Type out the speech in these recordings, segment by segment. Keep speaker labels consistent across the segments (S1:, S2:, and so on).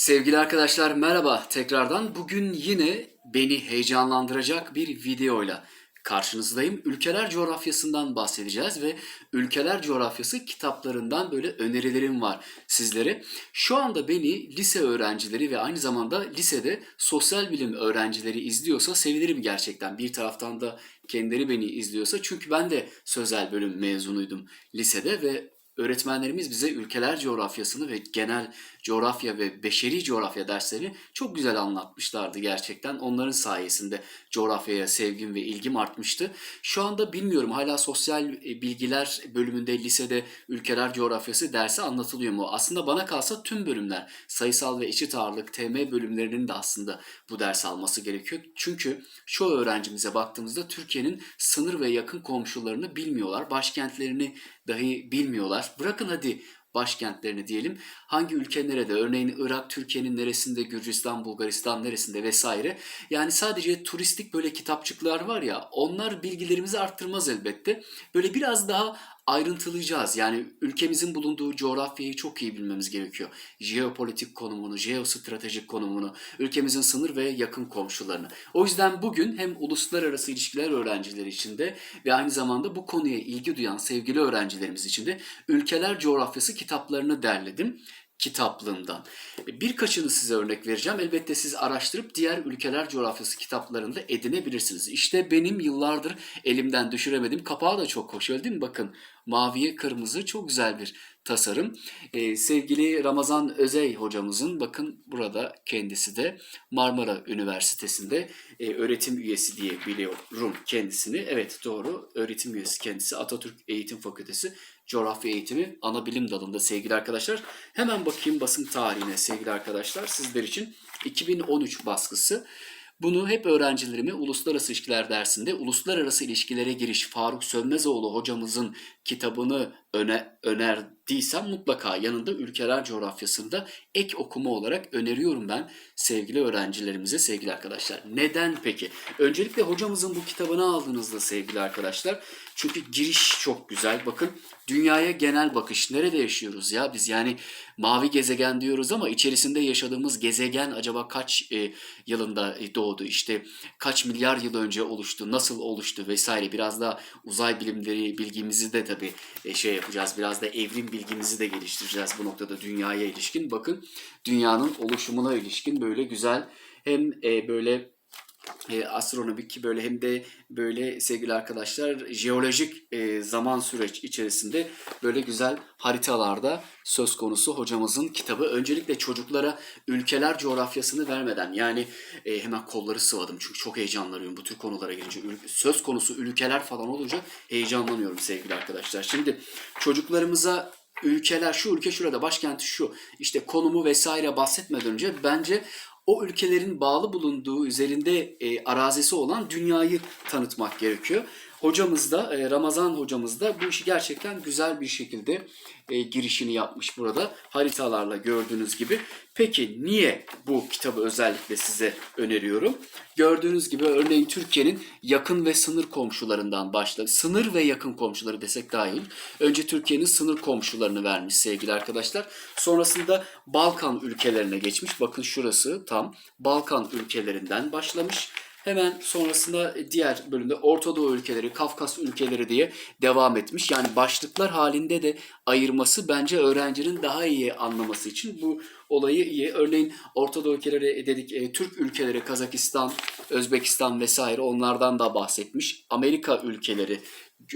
S1: Sevgili arkadaşlar merhaba tekrardan. Bugün yine beni heyecanlandıracak bir videoyla karşınızdayım. Ülkeler coğrafyasından bahsedeceğiz ve ülkeler coğrafyası kitaplarından böyle önerilerim var sizlere. Şu anda beni lise öğrencileri ve aynı zamanda lisede sosyal bilim öğrencileri izliyorsa sevinirim gerçekten. Bir taraftan da kendileri beni izliyorsa çünkü ben de sözel bölüm mezunuydum lisede ve öğretmenlerimiz bize ülkeler coğrafyasını ve genel coğrafya ve beşeri coğrafya derslerini çok güzel anlatmışlardı gerçekten. Onların sayesinde coğrafyaya sevgim ve ilgim artmıştı. Şu anda bilmiyorum hala sosyal e, bilgiler bölümünde lisede ülkeler coğrafyası dersi anlatılıyor mu? Aslında bana kalsa tüm bölümler sayısal ve eşit ağırlık TM bölümlerinin de aslında bu ders alması gerekiyor. Çünkü şu öğrencimize baktığımızda Türkiye'nin sınır ve yakın komşularını bilmiyorlar. Başkentlerini dahi bilmiyorlar. Bırakın hadi başkentlerini diyelim. Hangi ülke nerede? Örneğin Irak, Türkiye'nin neresinde, Gürcistan, Bulgaristan neresinde vesaire. Yani sadece turistik böyle kitapçıklar var ya onlar bilgilerimizi arttırmaz elbette. Böyle biraz daha ayrıntılayacağız. Yani ülkemizin bulunduğu coğrafyayı çok iyi bilmemiz gerekiyor. Jeopolitik konumunu, jeostratejik konumunu, ülkemizin sınır ve yakın komşularını. O yüzden bugün hem uluslararası ilişkiler öğrencileri için de ve aynı zamanda bu konuya ilgi duyan sevgili öğrencilerimiz için de ülkeler coğrafyası kitaplarını derledim kitaplığımdan. Birkaçını size örnek vereceğim. Elbette siz araştırıp diğer ülkeler coğrafyası kitaplarını da edinebilirsiniz. İşte benim yıllardır elimden düşüremediğim kapağı da çok hoş öyle değil mi? Bakın maviye kırmızı çok güzel bir tasarım. Ee, sevgili Ramazan Özey hocamızın bakın burada kendisi de Marmara Üniversitesi'nde e, öğretim üyesi diye biliyorum kendisini. Evet doğru öğretim üyesi kendisi Atatürk Eğitim Fakültesi coğrafya eğitimi ana bilim dalında sevgili arkadaşlar. Hemen bakayım basın tarihine sevgili arkadaşlar sizler için 2013 baskısı. Bunu hep öğrencilerime uluslararası ilişkiler dersinde uluslararası ilişkilere giriş Faruk Sönmezoğlu hocamızın kitabını öne, önerdiysem mutlaka yanında ülkeler coğrafyasında ek okuma olarak öneriyorum ben sevgili öğrencilerimize sevgili arkadaşlar. Neden peki? Öncelikle hocamızın bu kitabını aldığınızda sevgili arkadaşlar çünkü giriş çok güzel. Bakın dünyaya genel bakış. Nerede yaşıyoruz ya biz? Yani mavi gezegen diyoruz ama içerisinde yaşadığımız gezegen acaba kaç e, yılında doğdu? İşte kaç milyar yıl önce oluştu? Nasıl oluştu vesaire. Biraz da uzay bilimleri bilgimizi de tabii e, şey yapacağız. Biraz da evrim bilgimizi de geliştireceğiz bu noktada dünyaya ilişkin. Bakın dünyanın oluşumuna ilişkin böyle güzel hem e, böyle e, astronomik böyle hem de böyle sevgili arkadaşlar jeolojik e, zaman süreç içerisinde böyle güzel haritalarda söz konusu hocamızın kitabı. Öncelikle çocuklara ülkeler coğrafyasını vermeden yani e, hemen kolları sıvadım çünkü çok heyecanlanıyorum bu tür konulara gelince. Söz konusu ülkeler falan olunca heyecanlanıyorum sevgili arkadaşlar. Şimdi çocuklarımıza ülkeler şu ülke şurada başkenti şu işte konumu vesaire bahsetmeden önce bence o ülkelerin bağlı bulunduğu üzerinde e, arazisi olan dünyayı tanıtmak gerekiyor. Hocamız da e, Ramazan hocamız da bu işi gerçekten güzel bir şekilde e, girişini yapmış burada haritalarla gördüğünüz gibi. Peki niye bu kitabı özellikle size öneriyorum? Gördüğünüz gibi örneğin Türkiye'nin yakın ve sınır komşularından başladı. Sınır ve yakın komşuları desek daha iyi. Önce Türkiye'nin sınır komşularını vermiş sevgili arkadaşlar. Sonrasında Balkan ülkelerine geçmiş. Bakın şurası tam Balkan ülkelerinden başlamış. Hemen sonrasında diğer bölümde Orta Doğu ülkeleri, Kafkas ülkeleri diye devam etmiş. Yani başlıklar halinde de ayırması bence öğrencinin daha iyi anlaması için bu olayı iyi. Örneğin Orta Doğu ülkeleri dedik, e, Türk ülkeleri, Kazakistan, Özbekistan vesaire onlardan da bahsetmiş. Amerika ülkeleri,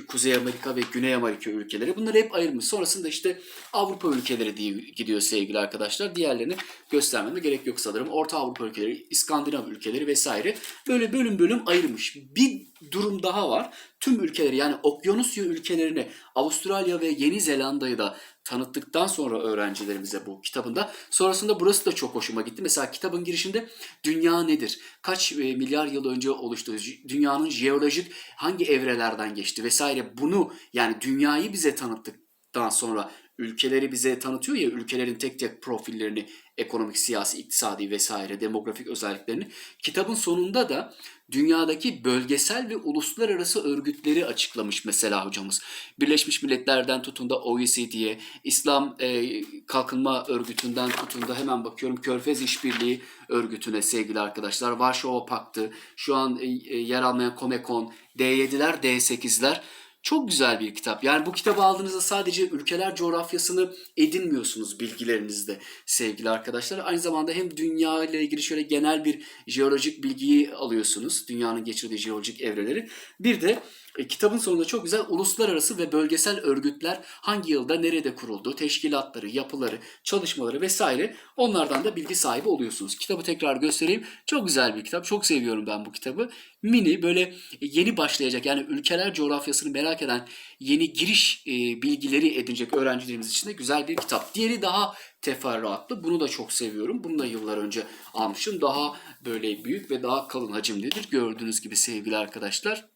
S1: Kuzey Amerika ve Güney Amerika ülkeleri bunları hep ayırmış. Sonrasında işte Avrupa ülkeleri diye gidiyor sevgili arkadaşlar. Diğerlerini göstermeme gerek yok sanırım. Orta Avrupa ülkeleri, İskandinav ülkeleri vesaire böyle bölüm bölüm ayırmış. Bir durum daha var. Tüm ülkeleri yani Okyanusya ülkelerini Avustralya ve Yeni Zelanda'yı da tanıttıktan sonra öğrencilerimize bu kitabında. Sonrasında burası da çok hoşuma gitti. Mesela kitabın girişinde dünya nedir? Kaç e, milyar yıl önce oluştu? Dünyanın jeolojik hangi evrelerden geçti vesaire bunu yani dünyayı bize tanıttıktan sonra ülkeleri bize tanıtıyor ya ülkelerin tek tek profillerini, ekonomik, siyasi, iktisadi vesaire demografik özelliklerini. Kitabın sonunda da dünyadaki bölgesel ve uluslararası örgütleri açıklamış mesela hocamız. Birleşmiş Milletler'den tutun da OECD'ye, İslam e, Kalkınma Örgütü'nden tutun da hemen bakıyorum Körfez İşbirliği Örgütü'ne sevgili arkadaşlar. Varşova Paktı, şu an e, e, yer almayan Comecon, D7'ler, D8'ler. Çok güzel bir kitap. Yani bu kitabı aldığınızda sadece ülkeler coğrafyasını edinmiyorsunuz bilgilerinizde sevgili arkadaşlar. Aynı zamanda hem dünya ile ilgili şöyle genel bir jeolojik bilgiyi alıyorsunuz. Dünyanın geçirdiği jeolojik evreleri. Bir de e, kitabın sonunda çok güzel uluslararası ve bölgesel örgütler hangi yılda nerede kuruldu, teşkilatları, yapıları, çalışmaları vesaire onlardan da bilgi sahibi oluyorsunuz. Kitabı tekrar göstereyim. Çok güzel bir kitap. Çok seviyorum ben bu kitabı. Mini böyle yeni başlayacak yani ülkeler coğrafyasını merak eden yeni giriş e, bilgileri edinecek öğrencilerimiz için de güzel bir kitap. Diğeri daha teferruatlı. Bunu da çok seviyorum. Bunu da yıllar önce almışım. Daha böyle büyük ve daha kalın hacimlidir. Gördüğünüz gibi sevgili arkadaşlar.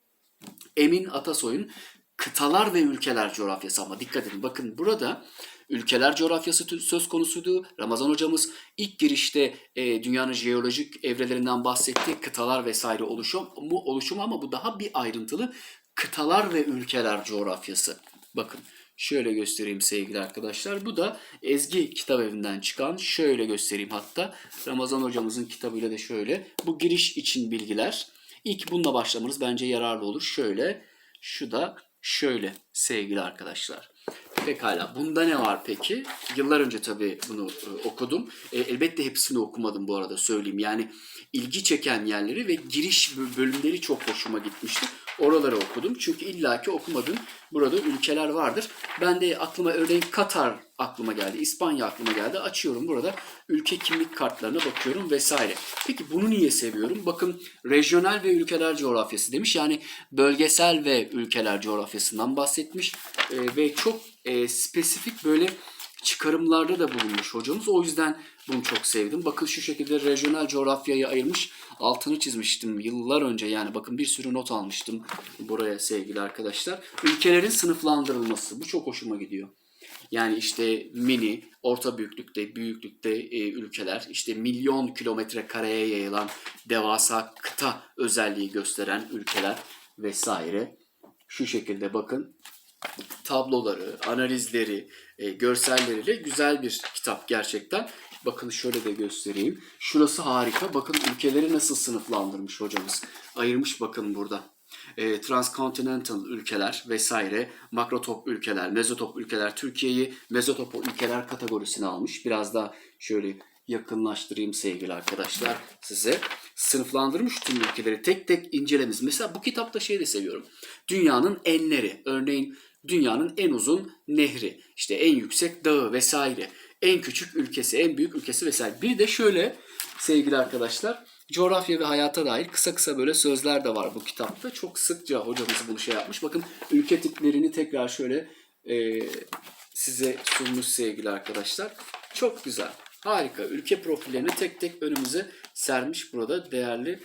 S1: Emin Atasoy'un Kıtalar ve Ülkeler Coğrafyası ama dikkat edin bakın burada ülkeler coğrafyası söz konusuydu. Ramazan hocamız ilk girişte e, dünyanın jeolojik evrelerinden bahsetti. Kıtalar vesaire oluşum, bu oluşum ama bu daha bir ayrıntılı kıtalar ve ülkeler coğrafyası. Bakın şöyle göstereyim sevgili arkadaşlar. Bu da Ezgi Kitap Evi'nden çıkan şöyle göstereyim hatta. Ramazan hocamızın kitabıyla da şöyle. Bu giriş için bilgiler. İlk bununla başlamanız bence yararlı olur. Şöyle, şu da şöyle sevgili arkadaşlar. Pekala. Bunda ne var peki? Yıllar önce tabii bunu e, okudum. E, elbette hepsini okumadım bu arada söyleyeyim. Yani ilgi çeken yerleri ve giriş bö- bölümleri çok hoşuma gitmişti. Oraları okudum. Çünkü illaki okumadığım burada ülkeler vardır. Ben de aklıma örneğin Katar aklıma geldi. İspanya aklıma geldi. Açıyorum burada ülke kimlik kartlarına bakıyorum vesaire. Peki bunu niye seviyorum? Bakın rejyonel ve ülkeler coğrafyası demiş. Yani bölgesel ve ülkeler coğrafyasından bahsetmiş. E, ve çok e, spesifik böyle çıkarımlarda da bulunmuş hocamız. O yüzden bunu çok sevdim. Bakın şu şekilde rejyonel coğrafyayı ayırmış. Altını çizmiştim yıllar önce yani bakın bir sürü not almıştım buraya sevgili arkadaşlar. Ülkelerin sınıflandırılması bu çok hoşuma gidiyor. Yani işte mini, orta büyüklükte, büyüklükte e, ülkeler, işte milyon kilometre kareye yayılan devasa kıta özelliği gösteren ülkeler vesaire. Şu şekilde bakın tabloları, analizleri, e, görselleriyle güzel bir kitap gerçekten. Bakın şöyle de göstereyim. Şurası harika. Bakın ülkeleri nasıl sınıflandırmış hocamız. Ayırmış bakın burada. E, transcontinental ülkeler vesaire, makrotop ülkeler, mezotop ülkeler, Türkiye'yi mezotop ülkeler kategorisine almış. Biraz daha şöyle yakınlaştırayım sevgili arkadaşlar size. Sınıflandırmış tüm ülkeleri tek tek incelemiş. Mesela bu kitapta şey de seviyorum. Dünyanın enleri. Örneğin dünyanın en uzun nehri, işte en yüksek dağı vesaire, en küçük ülkesi, en büyük ülkesi vesaire. Bir de şöyle sevgili arkadaşlar, coğrafya ve hayata dair kısa kısa böyle sözler de var bu kitapta. Çok sıkça hocamız bunu şey yapmış. Bakın ülke tiplerini tekrar şöyle e, size sunmuş sevgili arkadaşlar. Çok güzel. Harika. Ülke profillerini tek tek önümüze sermiş burada değerli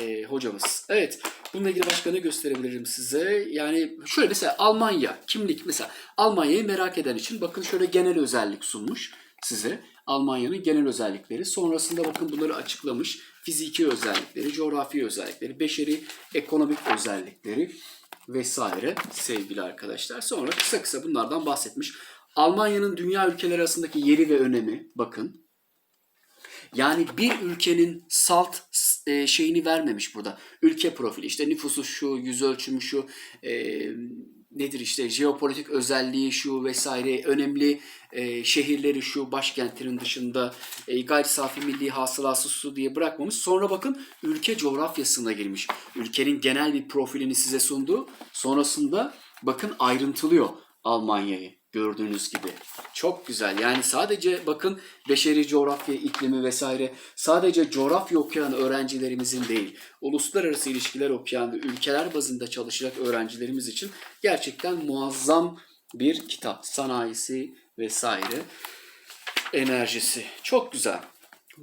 S1: e, hocamız. Evet. Bununla ilgili başka ne gösterebilirim size? Yani şöyle mesela Almanya kimlik mesela Almanya'yı merak eden için bakın şöyle genel özellik sunmuş size. Almanya'nın genel özellikleri. Sonrasında bakın bunları açıklamış. Fiziki özellikleri, coğrafi özellikleri, beşeri ekonomik özellikleri vesaire sevgili arkadaşlar. Sonra kısa kısa bunlardan bahsetmiş. Almanya'nın dünya ülkeleri arasındaki yeri ve önemi bakın. Yani bir ülkenin salt e, şeyini vermemiş burada. Ülke profili işte nüfusu şu, yüz ölçümü şu, e, nedir işte jeopolitik özelliği şu vesaire, önemli e, şehirleri şu, başkentlerin dışında e, gayri safi milli hasılası su diye bırakmamış. Sonra bakın ülke coğrafyasına girmiş. Ülkenin genel bir profilini size sundu. Sonrasında bakın ayrıntılıyor Almanya'yı gördüğünüz gibi. Çok güzel. Yani sadece bakın beşeri coğrafya, iklimi vesaire sadece coğrafya okuyan öğrencilerimizin değil, uluslararası ilişkiler okuyan ve ülkeler bazında çalışacak öğrencilerimiz için gerçekten muazzam bir kitap. Sanayisi vesaire enerjisi. Çok güzel.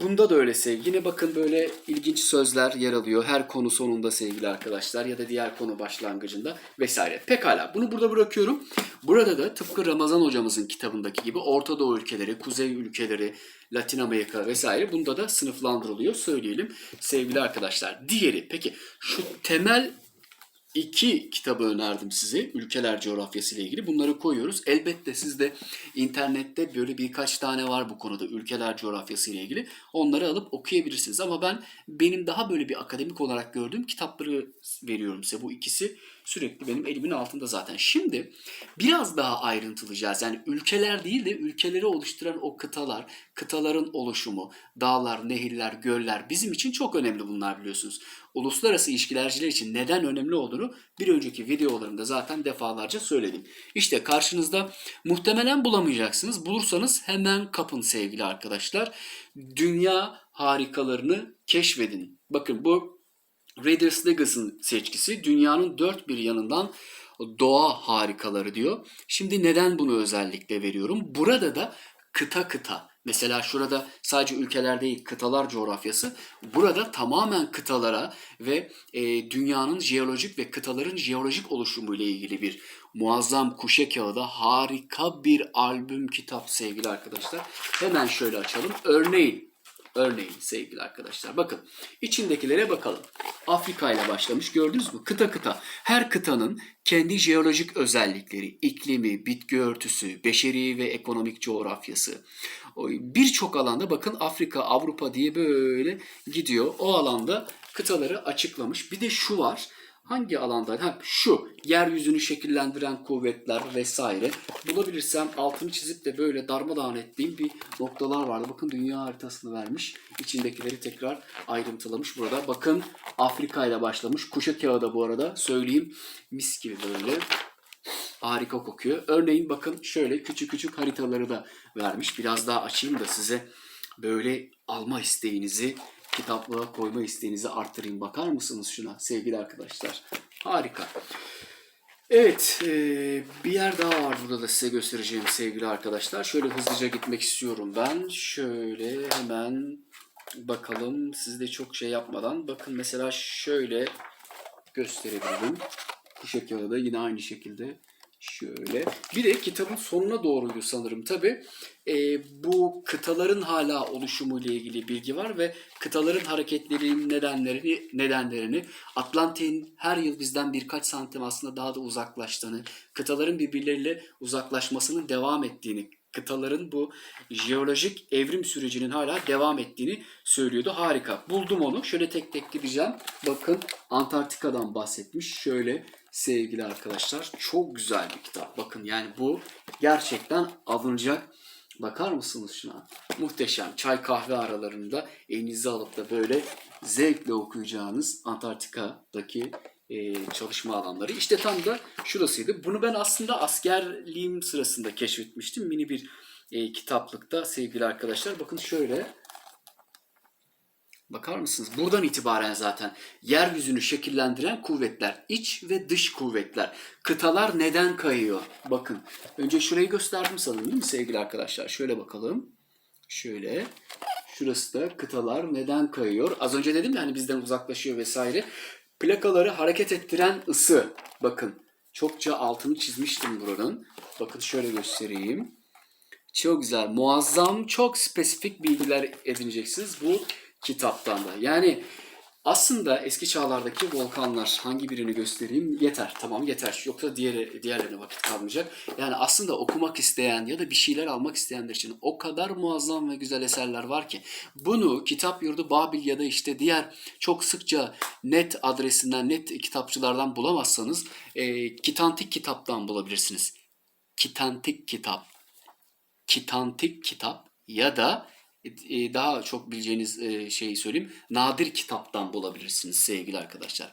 S1: Bunda da öyle sevgili. Bakın böyle ilginç sözler yer alıyor. Her konu sonunda sevgili arkadaşlar ya da diğer konu başlangıcında vesaire. Pekala bunu burada bırakıyorum. Burada da tıpkı Ramazan hocamızın kitabındaki gibi Orta Doğu ülkeleri, Kuzey ülkeleri, Latin Amerika vesaire bunda da sınıflandırılıyor söyleyelim sevgili arkadaşlar. Diğeri peki şu temel iki kitabı önerdim size. Ülkeler coğrafyası ile ilgili. Bunları koyuyoruz. Elbette sizde internette böyle birkaç tane var bu konuda ülkeler coğrafyası ile ilgili. Onları alıp okuyabilirsiniz. Ama ben benim daha böyle bir akademik olarak gördüğüm kitapları veriyorum size. Bu ikisi sürekli benim elimin altında zaten. Şimdi biraz daha ayrıntılayacağız. Yani ülkeler değil de ülkeleri oluşturan o kıtalar, kıtaların oluşumu, dağlar, nehirler, göller bizim için çok önemli bunlar biliyorsunuz. Uluslararası ilişkilerciler için neden önemli olduğunu bir önceki videolarımda zaten defalarca söyledim. İşte karşınızda muhtemelen bulamayacaksınız. Bulursanız hemen kapın sevgili arkadaşlar. Dünya harikalarını keşfedin. Bakın bu Reader's Legacy'nin seçkisi dünyanın dört bir yanından doğa harikaları diyor. Şimdi neden bunu özellikle veriyorum? Burada da kıta kıta. Mesela şurada sadece ülkeler değil kıtalar coğrafyası. Burada tamamen kıtalara ve e, dünyanın jeolojik ve kıtaların jeolojik oluşumu ile ilgili bir muazzam kuşe kağıda harika bir albüm kitap sevgili arkadaşlar. Hemen şöyle açalım. Örneğin Örneğin sevgili arkadaşlar bakın içindekilere bakalım. Afrika ile başlamış gördünüz mü? Kıta kıta. Her kıtanın kendi jeolojik özellikleri, iklimi, bitki örtüsü, beşeri ve ekonomik coğrafyası. Birçok alanda bakın Afrika, Avrupa diye böyle gidiyor. O alanda kıtaları açıklamış. Bir de şu var. Hangi alanda? Ha, şu yeryüzünü şekillendiren kuvvetler vesaire. Bulabilirsem altını çizip de böyle darmadağın ettiğim bir noktalar vardı. Bakın dünya haritasını vermiş. İçindekileri tekrar ayrıntılamış burada. Bakın Afrika ile başlamış. Kuşa kağıda bu arada söyleyeyim. Mis gibi böyle. Harika kokuyor. Örneğin bakın şöyle küçük küçük haritaları da vermiş. Biraz daha açayım da size böyle alma isteğinizi kitaplığa koyma isteğinizi arttırayım. Bakar mısınız şuna sevgili arkadaşlar? Harika. Evet, e, bir yer daha var burada da size göstereceğim sevgili arkadaşlar. Şöyle hızlıca gitmek istiyorum ben. Şöyle hemen bakalım. Siz de çok şey yapmadan. Bakın mesela şöyle gösterebilirim. Bu şekilde de yine aynı şekilde şöyle. Bir de kitabın sonuna doğruydu sanırım tabi. bu kıtaların hala oluşumu ile ilgili bilgi var ve kıtaların hareketlerinin nedenlerini nedenlerini Atlantik'in her yıl bizden birkaç santim aslında daha da uzaklaştığını, kıtaların birbirleriyle uzaklaşmasının devam ettiğini, kıtaların bu jeolojik evrim sürecinin hala devam ettiğini söylüyordu. Harika. Buldum onu. Şöyle tek tek gideceğim. Bakın Antarktika'dan bahsetmiş. Şöyle sevgili arkadaşlar çok güzel bir kitap. Bakın yani bu gerçekten alınacak. Bakar mısınız şuna? Muhteşem. Çay kahve aralarında elinize alıp da böyle zevkle okuyacağınız Antarktika'daki e, çalışma alanları. İşte tam da şurasıydı. Bunu ben aslında askerliğim sırasında keşfetmiştim. Mini bir e, kitaplıkta sevgili arkadaşlar. Bakın şöyle Bakar mısınız? Buradan itibaren zaten yeryüzünü şekillendiren kuvvetler, iç ve dış kuvvetler. Kıtalar neden kayıyor? Bakın. Önce şurayı gösterdim sanırım değil mi sevgili arkadaşlar? Şöyle bakalım. Şöyle. Şurası da kıtalar neden kayıyor? Az önce dedim ya hani bizden uzaklaşıyor vesaire. Plakaları hareket ettiren ısı. Bakın. Çokça altını çizmiştim buranın. Bakın şöyle göstereyim. Çok güzel. Muazzam, çok spesifik bilgiler edineceksiniz bu kitaptan da. Yani aslında eski çağlardaki volkanlar hangi birini göstereyim yeter. Tamam yeter. Yoksa diğer diğerlerine vakit kalmayacak. Yani aslında okumak isteyen ya da bir şeyler almak isteyenler için o kadar muazzam ve güzel eserler var ki bunu Kitap Yurdu Babil ya da işte diğer çok sıkça net adresinden, net kitapçılardan bulamazsanız e, Kitantik kitaptan bulabilirsiniz. Kitantik kitap. Kitantik kitap ya da e, daha çok bileceğiniz e, şeyi söyleyeyim. Nadir kitaptan bulabilirsiniz sevgili arkadaşlar.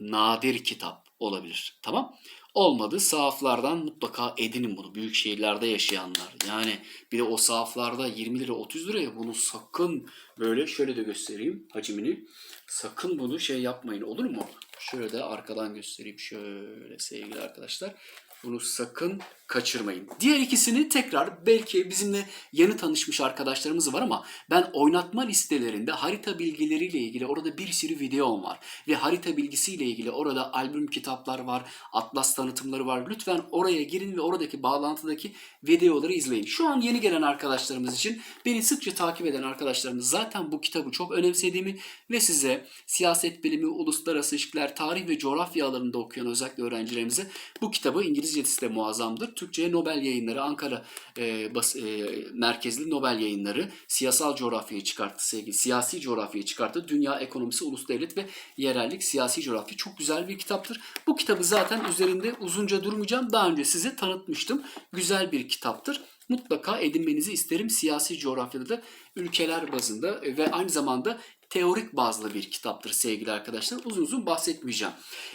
S1: Nadir kitap olabilir. Tamam? Olmadı sahaflardan mutlaka edinin bunu. Büyük şehirlerde yaşayanlar. Yani bir de o sahaflarda 20 lira 30 liraya bunu sakın böyle şöyle de göstereyim hacmini. Sakın bunu şey yapmayın olur mu? Şöyle de arkadan göstereyim şöyle sevgili arkadaşlar. Bunu sakın kaçırmayın. Diğer ikisini tekrar belki bizimle yeni tanışmış arkadaşlarımız var ama ben oynatma listelerinde harita bilgileriyle ilgili orada bir sürü videom var. Ve harita bilgisiyle ilgili orada albüm kitaplar var, atlas tanıtımları var. Lütfen oraya girin ve oradaki bağlantıdaki videoları izleyin. Şu an yeni gelen arkadaşlarımız için beni sıkça takip eden arkadaşlarımız zaten bu kitabı çok önemsediğimi ve size siyaset bilimi, uluslararası ilişkiler, tarih ve coğrafya alanında okuyan özellikle öğrencilerimize bu kitabı İngilizcesi de muazzamdır. Türkçe'ye Nobel yayınları, Ankara e, bas, e, merkezli Nobel yayınları siyasal coğrafyayı çıkarttı sevgili. Siyasi coğrafyayı çıkarttı. Dünya ekonomisi, ulus devlet ve yerellik, siyasi coğrafya çok güzel bir kitaptır. Bu kitabı zaten üzerinde uzunca durmayacağım. Daha önce size tanıtmıştım. Güzel bir kitaptır. Mutlaka edinmenizi isterim siyasi coğrafyada da ülkeler bazında ve aynı zamanda teorik bazlı bir kitaptır sevgili arkadaşlar. Uzun uzun bahsetmeyeceğim.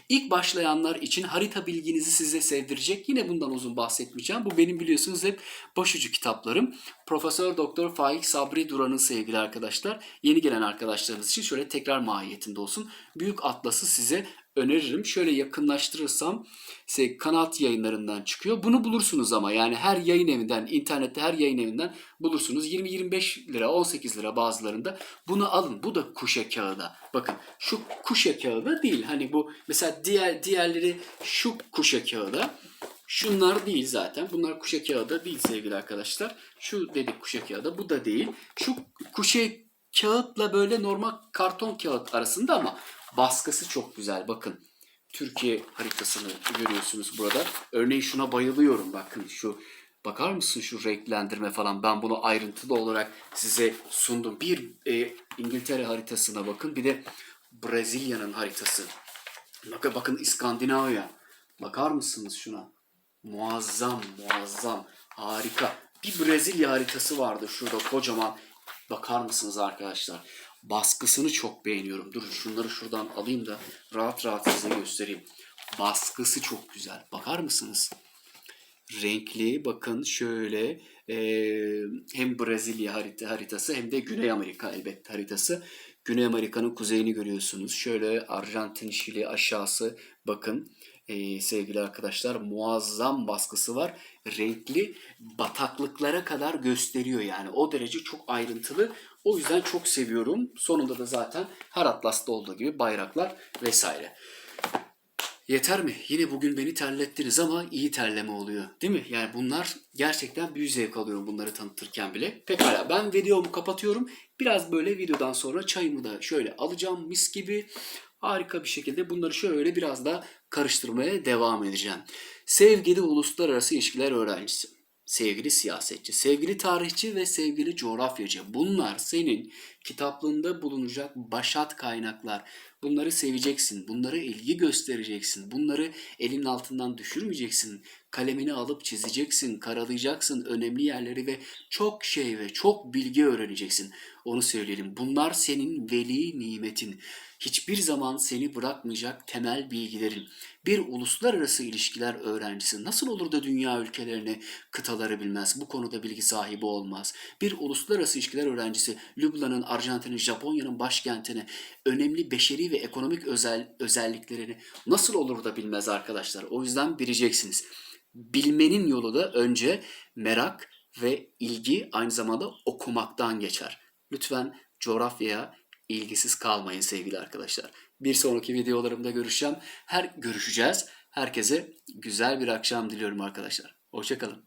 S1: İlk başlayanlar için harita bilginizi size sevdirecek. Yine bundan uzun bahsetmeyeceğim. Bu benim biliyorsunuz hep başucu kitaplarım. Profesör Doktor Faik Sabri Duran'ın sevgili arkadaşlar. Yeni gelen arkadaşlarımız için şöyle tekrar mahiyetinde olsun. Büyük Atlas'ı size öneririm. Şöyle yakınlaştırırsam size kanat yayınlarından çıkıyor. Bunu bulursunuz ama yani her yayın evinden, internette her yayın evinden bulursunuz. 20-25 lira, 18 lira bazılarında. Bunu alın. Bu da kuşa kağıda. Bakın şu kuşa kağıda değil. Hani bu mesela diğer diğerleri şu kuşa kağıda. Şunlar değil zaten. Bunlar kuşa kağıda değil sevgili arkadaşlar. Şu dedik kuşa kağıda. Bu da değil. Şu kuşa kağıtla böyle normal karton kağıt arasında ama baskısı çok güzel. Bakın Türkiye haritasını görüyorsunuz burada. Örneğin şuna bayılıyorum. Bakın şu bakar mısın şu renklendirme falan. Ben bunu ayrıntılı olarak size sundum. Bir e, İngiltere haritasına bakın. Bir de Brezilya'nın haritası. Bakın İskandinavya. Bakar mısınız şuna? Muazzam, muazzam. Harika. Bir Brezilya haritası vardı şurada kocaman. Bakar mısınız arkadaşlar? Baskısını çok beğeniyorum. Dur şunları şuradan alayım da rahat rahat size göstereyim. Baskısı çok güzel. Bakar mısınız? Renkli bakın şöyle eee, hem Brezilya harita, haritası hem de Güney Amerika elbette haritası. Güney Amerika'nın kuzeyini görüyorsunuz. Şöyle Arjantin, Şili aşağısı bakın eee, sevgili arkadaşlar muazzam baskısı var. Renkli bataklıklara kadar gösteriyor yani. O derece çok ayrıntılı. O yüzden çok seviyorum. Sonunda da zaten her atlasta olduğu gibi bayraklar vesaire. Yeter mi? Yine bugün beni terlettiniz ama iyi terleme oluyor. Değil mi? Yani bunlar gerçekten büyük zevk alıyorum bunları tanıtırken bile. Pekala ben videomu kapatıyorum. Biraz böyle videodan sonra çayımı da şöyle alacağım mis gibi. Harika bir şekilde bunları şöyle biraz daha karıştırmaya devam edeceğim. Sevgili uluslararası ilişkiler öğrencisi, sevgili siyasetçi, sevgili tarihçi ve sevgili coğrafyacı. Bunlar senin kitaplığında bulunacak başat kaynaklar. Bunları seveceksin, bunlara ilgi göstereceksin, bunları elin altından düşürmeyeceksin. Kalemini alıp çizeceksin, karalayacaksın önemli yerleri ve çok şey ve çok bilgi öğreneceksin. Onu söyleyelim. Bunlar senin veli nimetin. Hiçbir zaman seni bırakmayacak temel bilgilerin. Bir uluslararası ilişkiler öğrencisi nasıl olur da dünya ülkelerini, kıtaları bilmez, bu konuda bilgi sahibi olmaz. Bir uluslararası ilişkiler öğrencisi Lübnan'ın, Arjantin'in, Japonya'nın başkentini, önemli beşeri ve ekonomik özel özelliklerini nasıl olur da bilmez arkadaşlar. O yüzden bileceksiniz. Bilmenin yolu da önce merak ve ilgi aynı zamanda okumaktan geçer. Lütfen coğrafyaya ilgisiz kalmayın sevgili arkadaşlar. Bir sonraki videolarımda görüşeceğim. Her görüşeceğiz. Herkese güzel bir akşam diliyorum arkadaşlar. Hoşçakalın.